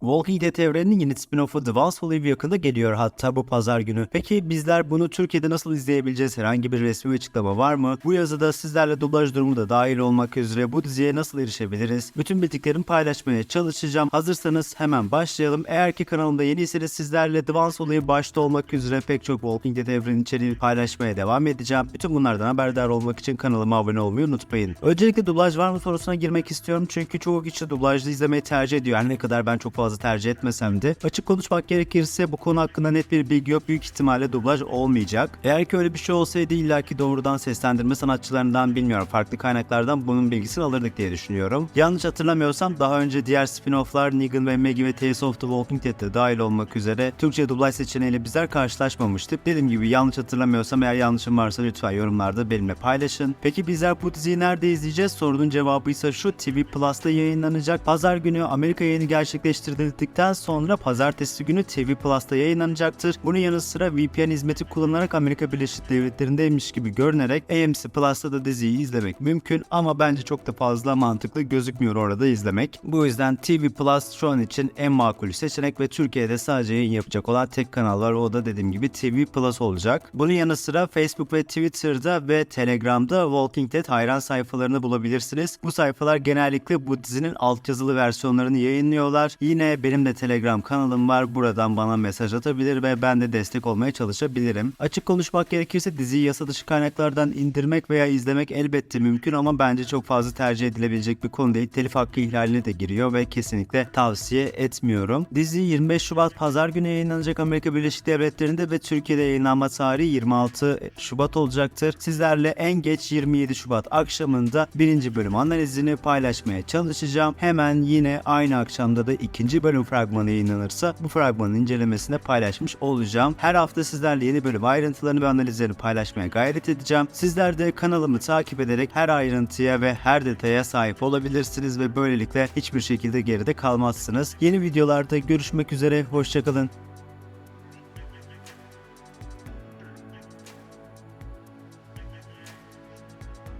Walking Dead evreninin yeni spin-off'u The Ones Who yakında geliyor hatta bu pazar günü. Peki bizler bunu Türkiye'de nasıl izleyebileceğiz? Herhangi bir resmi açıklama var mı? Bu yazıda sizlerle dublaj durumu da dahil olmak üzere bu diziye nasıl erişebiliriz? Bütün bildiklerimi paylaşmaya çalışacağım. Hazırsanız hemen başlayalım. Eğer ki kanalımda yeniyseniz sizlerle The Ones Who başta olmak üzere pek çok Walking Dead evrenin içeriği paylaşmaya devam edeceğim. Bütün bunlardan haberdar olmak için kanalıma abone olmayı unutmayın. Öncelikle dublaj var mı sorusuna girmek istiyorum çünkü çoğu kişi dublajlı izlemeyi tercih ediyor. Her ne kadar ben çok fazla tercih etmesem de. Açık konuşmak gerekirse bu konu hakkında net bir bilgi yok. Büyük ihtimalle dublaj olmayacak. Eğer ki öyle bir şey olsaydı illaki doğrudan seslendirme sanatçılarından bilmiyorum. Farklı kaynaklardan bunun bilgisini alırdık diye düşünüyorum. Yanlış hatırlamıyorsam daha önce diğer spin-off'lar Negan ve Maggie ve Tales of the Walking Dead'de dahil olmak üzere Türkçe dublaj seçeneğiyle bizler karşılaşmamıştık. Dediğim gibi yanlış hatırlamıyorsam eğer yanlışım varsa lütfen yorumlarda benimle paylaşın. Peki bizler bu diziyi nerede izleyeceğiz? Sorunun cevabı ise şu TV Plus'ta yayınlanacak. Pazar günü Amerika yayını gerçekleştirildikten sonra pazartesi günü TV Plus'ta yayınlanacaktır. Bunun yanı sıra VPN hizmeti kullanarak Amerika Birleşik Devletleri'ndeymiş gibi görünerek AMC Plus'ta da diziyi izlemek mümkün ama bence çok da fazla mantıklı gözükmüyor orada izlemek. Bu yüzden TV Plus şu an için en makul seçenek ve Türkiye'de sadece yayın yapacak olan tek kanal var. O da dediğim gibi TV Plus olacak. Bunun yanı sıra Facebook ve Twitter'da ve Telegram'da Walking Dead hayran sayfalarını bulabilirsiniz. Bu sayfalar genellikle bu dizinin altyazılı versiyonlarını yayınlıyorlar. Yine benim de Telegram kanalım var. Buradan bana mesaj atabilir ve ben de destek olmaya çalışabilirim. Açık konuşmak gerekirse diziyi yasa dışı kaynaklardan indirmek veya izlemek elbette mümkün ama bence çok fazla tercih edilebilecek bir konu değil. Telif hakkı ihlaline de giriyor ve kesinlikle tavsiye etmiyorum. Dizi 25 Şubat Pazar günü yayınlanacak Amerika Birleşik Devletleri'nde ve Türkiye'de yayınlanma tarihi 26 Şubat olacaktır. Sizlerle en geç 27 Şubat akşamında birinci bölüm analizini paylaşmaya çalışacağım. Hemen yine aynı akşamda da ikinci bölüm fragmanı yayınlanırsa bu fragmanın incelemesine paylaşmış olacağım. Her hafta sizlerle yeni bölüm ayrıntılarını ve analizlerini paylaşmaya gayret edeceğim. Sizler de kanalımı takip ederek her ayrıntıya ve her detaya sahip olabilirsiniz ve böylelikle hiçbir şekilde geride kalmazsınız. Yeni videolarda görüşmek üzere, hoşçakalın.